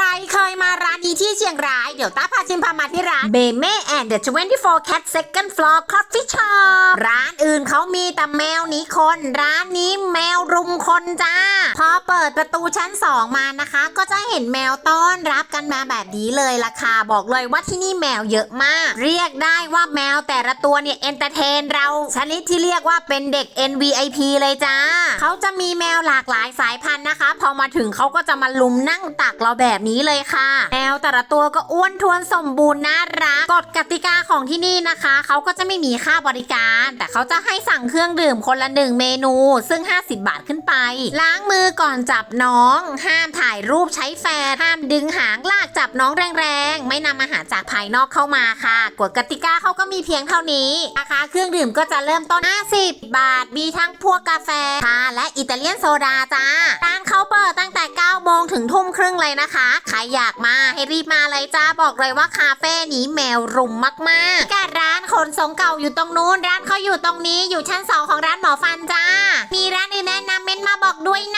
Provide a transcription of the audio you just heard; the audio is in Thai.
รเคยมาร้านนี้ที่เชียงราย เดี๋ยวต้าพาชิมพามาที่ร้านเบเม่แอนด์เดอะ24 Cat Second Floor Coffee Shop ร้านอื่นเขามีแต่แมวหนีคน ร้านนี้แมวรุมคนจ้า พอเปิดประตูชั้น 2 มานะคะ ก็จะเห็นแมวต้อนรับกันมาแบบนี้เลยล่ะค่ะ บอกเลยว่าที่นี่แมวเยอะมาก เรียกได้ว่าแมวแต่ละตัวเนี่ยเอนเตอร์เทนเราชนิดที่เรียกว่าเป็นเด็ก NVIP เลยจ้า เขาจะมีแมวหลากหลายสายพันธุ์ อมาถึงเขาก็จะมาลุมนั่งตักเราแบบนี้เลยค่ะแมวแต่ละตัวก็อ้วนทวนสมบูรณ์น่ารักกฎกติกาของที่นี่นะคะ เขาก็จะไม่มีค่าบริการ แต่เขาจะให้สั่งเครื่องดื่มคนละหนึ่งเมนู ซึ่ง 50 บาทขึ้นไป ล้างมือก่อนจับน้อง ห้ามถ่ายรูปใช้แฟนห้ามดึงหางลา จับน้องแรงๆ ไม่นำอาหารจากภายนอกเข้ามาค่ะกฎกติกาเขาก็มีเพียงเท่านี้ราคาเครื่องดื่มก็จะเริ่มต้น 50 บาท มีทั้งพวกกาแฟชาและอิตาเลียนโซดาจ้าร้านเขาเปิดตั้งแต่ 9 โมงถึงทุ่มครึ่งเลยนะคะ ใครอยากมาให้รีบมาเลยจ้าบอกเลยว่าคาเฟ่นี้แมวรุมมากๆการร้านขนสงเก่าอยู่ตรงนู้น ร้านเขาอยู่ตรงนี้อยู่ชั้น 2 ของร้านหมอฟันจ้า มีร้านอื่นแนะนำเม้นมาบอกด้วยนะ